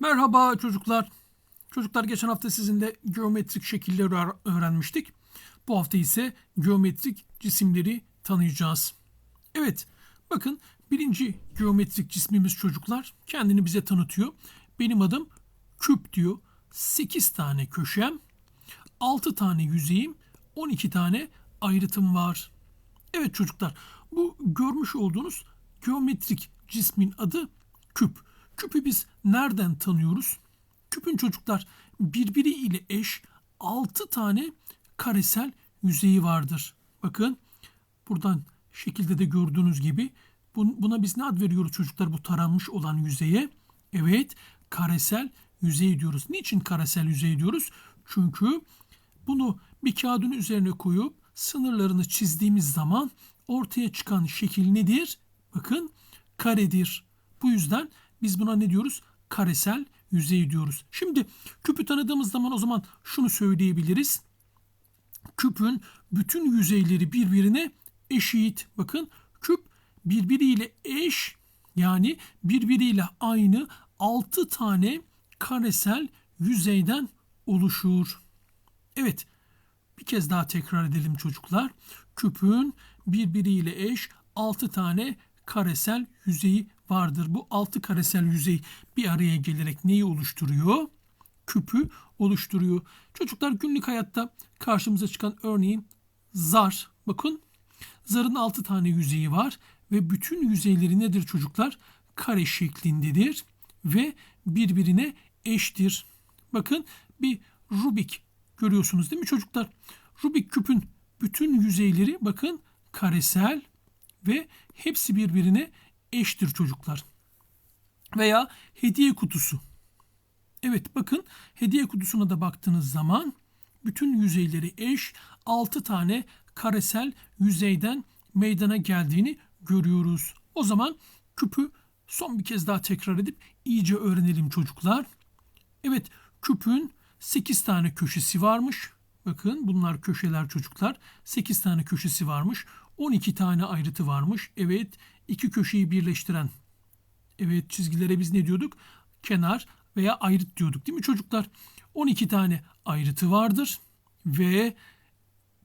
Merhaba çocuklar. Çocuklar geçen hafta sizinle geometrik şekilleri öğ- öğrenmiştik. Bu hafta ise geometrik cisimleri tanıyacağız. Evet, bakın birinci geometrik cismimiz çocuklar kendini bize tanıtıyor. Benim adım küp diyor. 8 tane köşem, 6 tane yüzeyim, 12 tane ayrıtım var. Evet çocuklar, bu görmüş olduğunuz geometrik cismin adı küp. Küpü biz nereden tanıyoruz? Küpün çocuklar birbiriyle eş 6 tane karesel yüzeyi vardır. Bakın buradan şekilde de gördüğünüz gibi bun- buna biz ne ad veriyoruz çocuklar bu taranmış olan yüzeye? Evet karesel yüzey diyoruz. Niçin karesel yüzey diyoruz? Çünkü bunu bir kağıdın üzerine koyup sınırlarını çizdiğimiz zaman ortaya çıkan şekil nedir? Bakın karedir. Bu yüzden biz buna ne diyoruz? Karesel yüzey diyoruz. Şimdi küpü tanıdığımız zaman o zaman şunu söyleyebiliriz. Küpün bütün yüzeyleri birbirine eşit. Bakın küp birbiriyle eş yani birbiriyle aynı 6 tane karesel yüzeyden oluşur. Evet, bir kez daha tekrar edelim çocuklar. Küpün birbiriyle eş 6 tane karesel yüzeyi vardır. Bu 6 karesel yüzey bir araya gelerek neyi oluşturuyor? Küpü oluşturuyor. Çocuklar günlük hayatta karşımıza çıkan örneğin zar. Bakın zarın 6 tane yüzeyi var ve bütün yüzeyleri nedir çocuklar? Kare şeklindedir ve birbirine eştir. Bakın bir Rubik görüyorsunuz değil mi çocuklar? Rubik küpün bütün yüzeyleri bakın karesel ve hepsi birbirine eştir çocuklar. Veya hediye kutusu. Evet bakın hediye kutusuna da baktığınız zaman bütün yüzeyleri eş 6 tane karesel yüzeyden meydana geldiğini görüyoruz. O zaman küpü son bir kez daha tekrar edip iyice öğrenelim çocuklar. Evet küpün 8 tane köşesi varmış. Bakın bunlar köşeler çocuklar. 8 tane köşesi varmış. 12 tane ayrıtı varmış. Evet iki köşeyi birleştiren. Evet çizgilere biz ne diyorduk? Kenar veya ayrıt diyorduk değil mi çocuklar? 12 tane ayrıtı vardır ve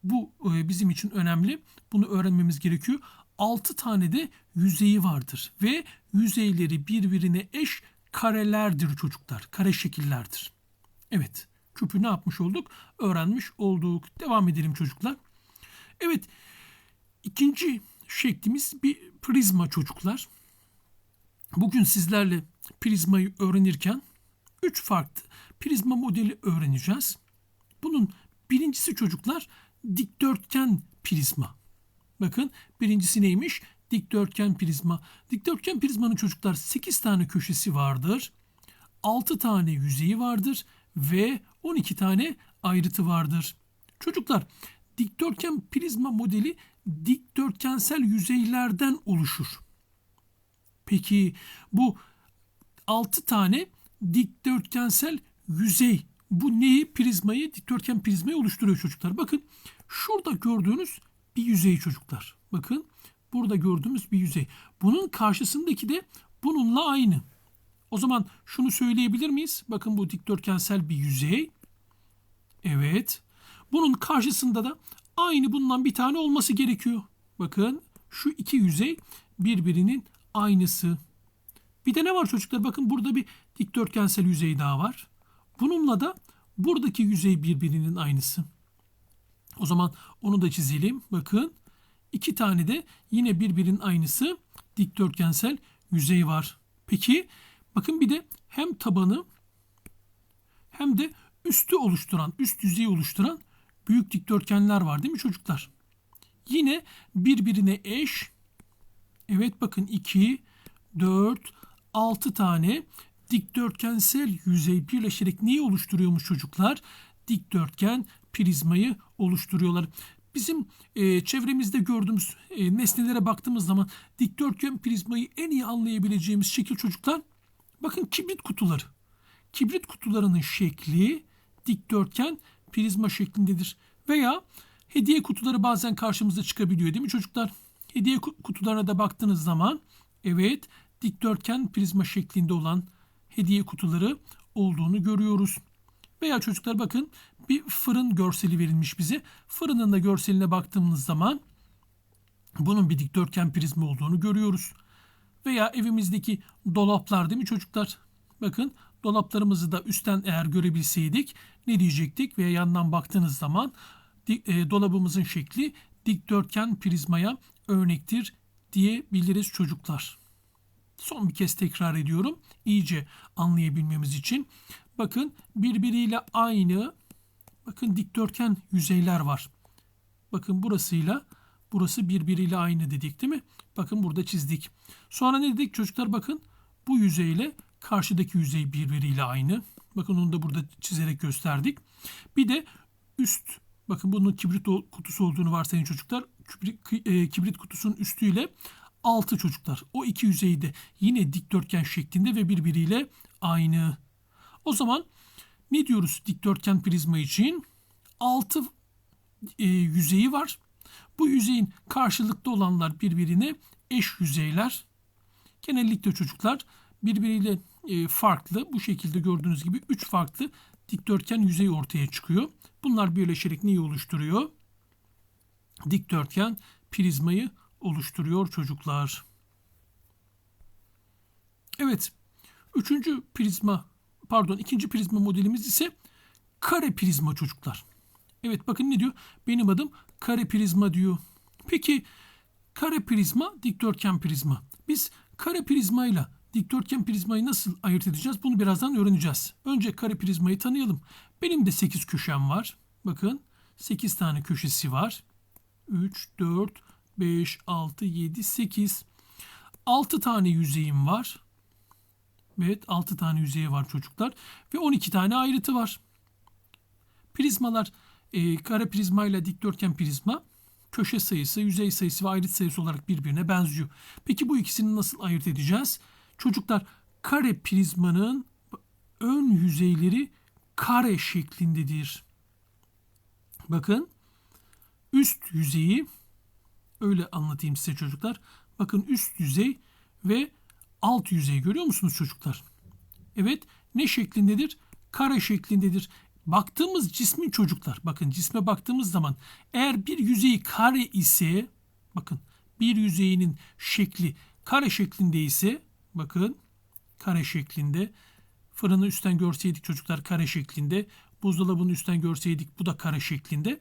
bu e, bizim için önemli. Bunu öğrenmemiz gerekiyor. 6 tane de yüzeyi vardır ve yüzeyleri birbirine eş karelerdir çocuklar. Kare şekillerdir. Evet, küpü ne yapmış olduk? Öğrenmiş olduk. Devam edelim çocuklar. Evet, ikinci şeklimiz bir prizma çocuklar. Bugün sizlerle prizmayı öğrenirken üç farklı prizma modeli öğreneceğiz. Bunun birincisi çocuklar dikdörtgen prizma. Bakın birincisi neymiş? Dikdörtgen prizma. Dikdörtgen prizmanın çocuklar 8 tane köşesi vardır. 6 tane yüzeyi vardır ve 12 tane ayrıtı vardır. Çocuklar dikdörtgen prizma modeli dikdörtgensel yüzeylerden oluşur. Peki bu 6 tane dikdörtgensel yüzey bu neyi prizmayı dikdörtgen prizmayı oluşturuyor çocuklar. Bakın şurada gördüğünüz bir yüzey çocuklar. Bakın burada gördüğümüz bir yüzey. Bunun karşısındaki de bununla aynı. O zaman şunu söyleyebilir miyiz? Bakın bu dikdörtgensel bir yüzey. Evet. Bunun karşısında da aynı bundan bir tane olması gerekiyor. Bakın şu iki yüzey birbirinin aynısı. Bir de ne var çocuklar? Bakın burada bir dikdörtgensel yüzey daha var. Bununla da buradaki yüzey birbirinin aynısı. O zaman onu da çizelim. Bakın iki tane de yine birbirinin aynısı dikdörtgensel yüzey var. Peki bakın bir de hem tabanı hem de üstü oluşturan, üst yüzeyi oluşturan büyük dikdörtgenler var değil mi çocuklar? Yine birbirine eş Evet bakın 2, 4, 6 tane dikdörtgensel yüzey birleşerek neyi oluşturuyormuş çocuklar? Dikdörtgen prizmayı oluşturuyorlar. Bizim e, çevremizde gördüğümüz e, nesnelere baktığımız zaman dikdörtgen prizmayı en iyi anlayabileceğimiz şekil çocuklar. Bakın kibrit kutuları. Kibrit kutularının şekli dikdörtgen prizma şeklindedir. Veya hediye kutuları bazen karşımıza çıkabiliyor değil mi çocuklar? Hediye ku- kutularına da baktığınız zaman evet dikdörtgen prizma şeklinde olan hediye kutuları olduğunu görüyoruz. Veya çocuklar bakın bir fırın görseli verilmiş bize. Fırının da görseline baktığımız zaman bunun bir dikdörtgen prizma olduğunu görüyoruz. Veya evimizdeki dolaplar değil mi çocuklar? Bakın dolaplarımızı da üstten eğer görebilseydik ne diyecektik? Veya yandan baktığınız zaman e, dolabımızın şekli dikdörtgen prizmaya örnektir diyebiliriz çocuklar. Son bir kez tekrar ediyorum. iyice anlayabilmemiz için. Bakın birbiriyle aynı bakın dikdörtgen yüzeyler var. Bakın burasıyla burası birbiriyle aynı dedik değil mi? Bakın burada çizdik. Sonra ne dedik çocuklar bakın bu yüzeyle karşıdaki yüzey birbiriyle aynı. Bakın onu da burada çizerek gösterdik. Bir de üst bakın bunun kibrit kutusu olduğunu varsayın çocuklar. Kibrit, e, kutusunun üstüyle altı çocuklar. O iki yüzeyi de yine dikdörtgen şeklinde ve birbiriyle aynı. O zaman ne diyoruz dikdörtgen prizma için? Altı e, yüzeyi var. Bu yüzeyin karşılıklı olanlar birbirine eş yüzeyler. Genellikle çocuklar birbiriyle farklı bu şekilde gördüğünüz gibi üç farklı dikdörtgen yüzey ortaya çıkıyor. Bunlar birleşerek neyi oluşturuyor? Dikdörtgen prizmayı oluşturuyor çocuklar. Evet. Üçüncü prizma pardon ikinci prizma modelimiz ise kare prizma çocuklar. Evet bakın ne diyor? Benim adım kare prizma diyor. Peki kare prizma, dikdörtgen prizma. Biz kare prizmayla dikdörtgen prizmayı nasıl ayırt edeceğiz? Bunu birazdan öğreneceğiz. Önce kare prizmayı tanıyalım. Benim de 8 köşem var. Bakın 8 tane köşesi var. 3, 4, 5, 6, 7, 8. 6 tane yüzeyim var. Evet 6 tane yüzeyi var çocuklar. Ve 12 tane ayrıtı var. Prizmalar e, kare prizma ile dikdörtgen prizma köşe sayısı, yüzey sayısı ve ayrıt sayısı olarak birbirine benziyor. Peki bu ikisini nasıl ayırt edeceğiz? Çocuklar kare prizmanın ön yüzeyleri kare şeklindedir. Bakın üst yüzeyi öyle anlatayım size çocuklar. Bakın üst yüzey ve alt yüzey görüyor musunuz çocuklar? Evet ne şeklindedir? Kare şeklindedir. Baktığımız cismin çocuklar bakın cisme baktığımız zaman eğer bir yüzeyi kare ise bakın bir yüzeyinin şekli kare şeklinde ise bakın kare şeklinde fırını üstten görseydik çocuklar kare şeklinde buzdolabını üstten görseydik bu da kare şeklinde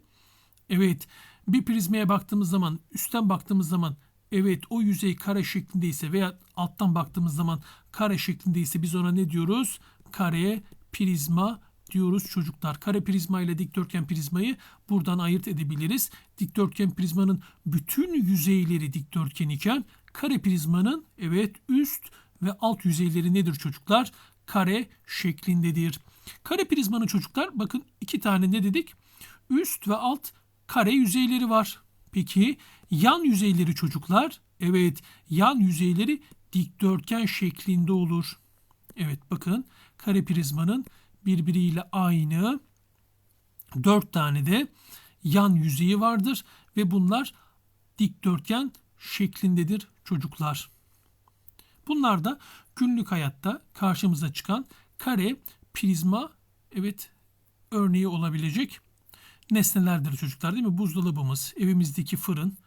Evet bir prizmaya baktığımız zaman üstten baktığımız zaman evet o yüzey kare şeklindeyse veya alttan baktığımız zaman kare şeklindeyse biz ona ne diyoruz? Kare prizma diyoruz çocuklar. Kare prizma ile dikdörtgen prizmayı buradan ayırt edebiliriz. Dikdörtgen prizmanın bütün yüzeyleri dikdörtgen iken kare prizmanın evet üst ve alt yüzeyleri nedir çocuklar? Kare şeklindedir. Kare prizmanın çocuklar bakın iki tane ne dedik? Üst ve alt kare yüzeyleri var. Peki yan yüzeyleri çocuklar? Evet yan yüzeyleri dikdörtgen şeklinde olur. Evet bakın kare prizmanın birbiriyle aynı dört tane de yan yüzeyi vardır ve bunlar dikdörtgen şeklindedir çocuklar. Bunlar da günlük hayatta karşımıza çıkan kare, prizma evet örneği olabilecek nesnelerdir çocuklar değil mi? Buzdolabımız, evimizdeki fırın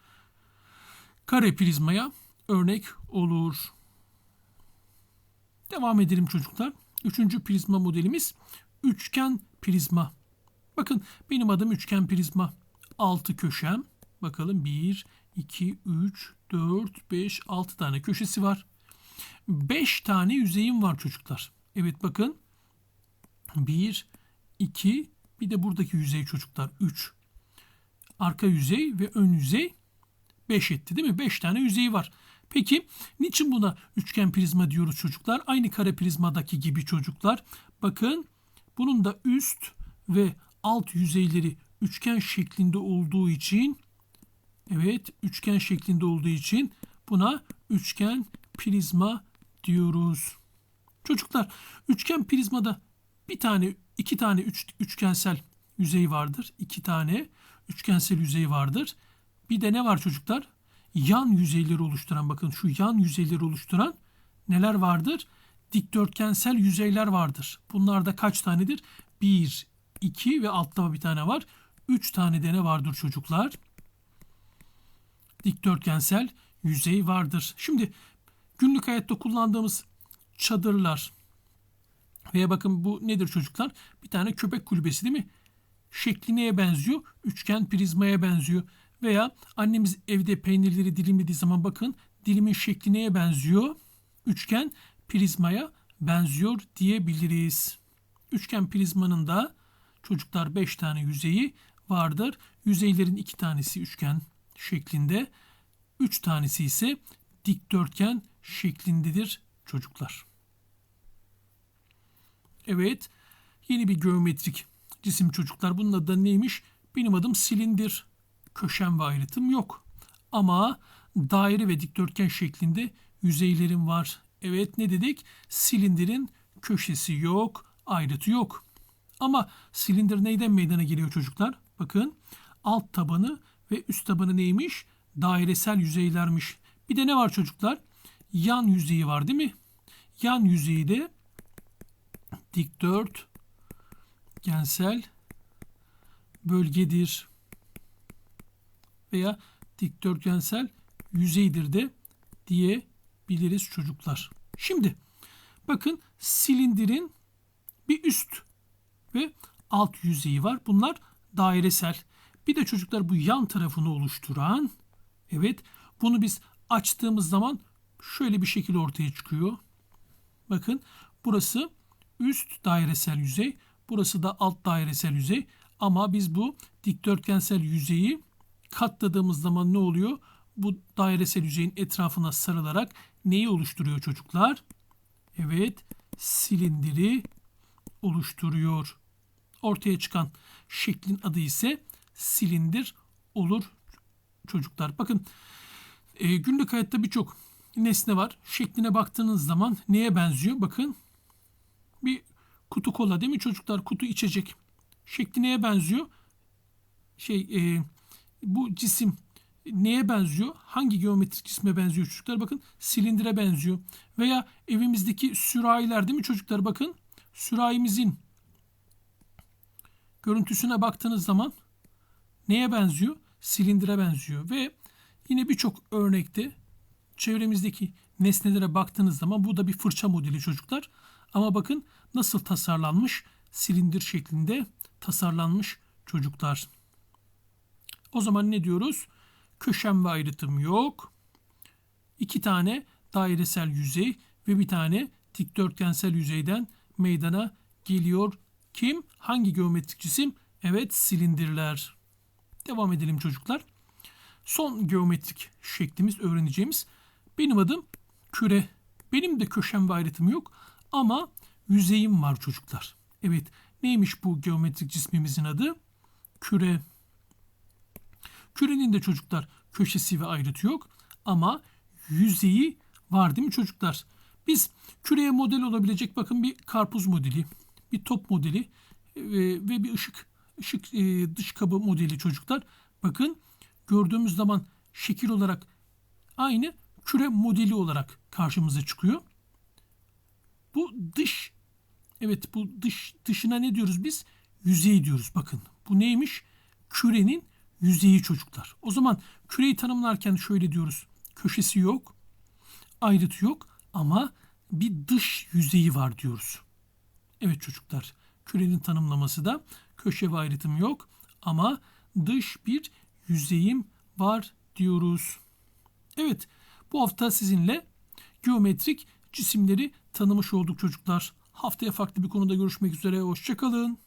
kare prizmaya örnek olur. Devam edelim çocuklar. Üçüncü prizma modelimiz üçgen prizma. Bakın benim adım üçgen prizma. Altı köşem. Bakalım 1, 2, 3, 4, 5, 6 tane köşesi var. 5 tane yüzeyim var çocuklar. Evet bakın. 1, 2, bir de buradaki yüzey çocuklar 3. Arka yüzey ve ön yüzey 5 etti değil mi? 5 tane yüzeyi var. Peki niçin buna üçgen prizma diyoruz çocuklar? Aynı kare prizmadaki gibi çocuklar. Bakın bunun da üst ve alt yüzeyleri üçgen şeklinde olduğu için evet üçgen şeklinde olduğu için buna üçgen prizma diyoruz. Çocuklar üçgen prizmada bir tane iki tane üç, üçgensel yüzey vardır. iki tane üçgensel yüzey vardır. Bir de ne var çocuklar? Yan yüzeyleri oluşturan bakın şu yan yüzeyleri oluşturan neler vardır? dikdörtgensel yüzeyler vardır. Bunlarda kaç tanedir? 1, 2 ve altta bir tane var. 3 tane de ne vardır çocuklar? Dikdörtgensel yüzey vardır. Şimdi günlük hayatta kullandığımız çadırlar veya bakın bu nedir çocuklar? Bir tane köpek kulübesi değil mi? Şekli neye benziyor? Üçgen prizmaya benziyor. Veya annemiz evde peynirleri dilimlediği zaman bakın dilimin şekli neye benziyor? Üçgen prizmaya benziyor diyebiliriz. Üçgen prizmanın da çocuklar 5 tane yüzeyi vardır. Yüzeylerin 2 tanesi üçgen şeklinde, 3 tanesi ise dikdörtgen şeklindedir çocuklar. Evet, yeni bir geometrik cisim çocuklar. Bunun adı da neymiş? Benim adım silindir. Köşem ve ayrıtım yok. Ama daire ve dikdörtgen şeklinde yüzeylerim var. Evet ne dedik? Silindirin köşesi yok, ayrıtı yok. Ama silindir neyden meydana geliyor çocuklar? Bakın alt tabanı ve üst tabanı neymiş? Dairesel yüzeylermiş. Bir de ne var çocuklar? Yan yüzeyi var değil mi? Yan yüzeyi de dikdört gensel bölgedir veya dikdörtgensel yüzeydir de diyebiliriz çocuklar. Şimdi bakın silindirin bir üst ve alt yüzeyi var. Bunlar dairesel. Bir de çocuklar bu yan tarafını oluşturan evet bunu biz açtığımız zaman şöyle bir şekil ortaya çıkıyor. Bakın burası üst dairesel yüzey, burası da alt dairesel yüzey. Ama biz bu dikdörtgensel yüzeyi katladığımız zaman ne oluyor? Bu dairesel yüzeyin etrafına sarılarak neyi oluşturuyor çocuklar? Evet, silindiri oluşturuyor. Ortaya çıkan şeklin adı ise silindir olur çocuklar. Bakın e, günlük hayatta birçok nesne var. Şekline baktığınız zaman neye benziyor? Bakın bir kutu kola değil mi çocuklar? Kutu içecek. Şekli neye benziyor? Şey e, bu cisim neye benziyor? Hangi geometrik cisme benziyor çocuklar? Bakın silindire benziyor. Veya evimizdeki sürahiler değil mi çocuklar? Bakın sürahimizin görüntüsüne baktığınız zaman neye benziyor? Silindire benziyor. Ve yine birçok örnekte çevremizdeki nesnelere baktığınız zaman bu da bir fırça modeli çocuklar. Ama bakın nasıl tasarlanmış? Silindir şeklinde tasarlanmış çocuklar. O zaman ne diyoruz? Köşem ve ayrıtım yok. İki tane dairesel yüzey ve bir tane dikdörtgensel yüzeyden meydana geliyor. Kim? Hangi geometrik cisim? Evet silindirler. Devam edelim çocuklar. Son geometrik şeklimiz öğreneceğimiz. Benim adım küre. Benim de köşem ve ayrıtım yok ama yüzeyim var çocuklar. Evet neymiş bu geometrik cismimizin adı? Küre. Kürenin de çocuklar köşesi ve ayrıtı yok ama yüzeyi var değil mi çocuklar? Biz küreye model olabilecek bakın bir karpuz modeli, bir top modeli e, ve bir ışık ışık e, dış kabı modeli çocuklar. Bakın gördüğümüz zaman şekil olarak aynı küre modeli olarak karşımıza çıkıyor. Bu dış evet bu dış dışına ne diyoruz biz? Yüzey diyoruz. Bakın bu neymiş? Kürenin yüzeyi çocuklar. O zaman küreyi tanımlarken şöyle diyoruz. Köşesi yok, ayrıtı yok ama bir dış yüzeyi var diyoruz. Evet çocuklar, kürenin tanımlaması da köşe ve ayrıtım yok ama dış bir yüzeyim var diyoruz. Evet, bu hafta sizinle geometrik cisimleri tanımış olduk çocuklar. Haftaya farklı bir konuda görüşmek üzere. Hoşçakalın.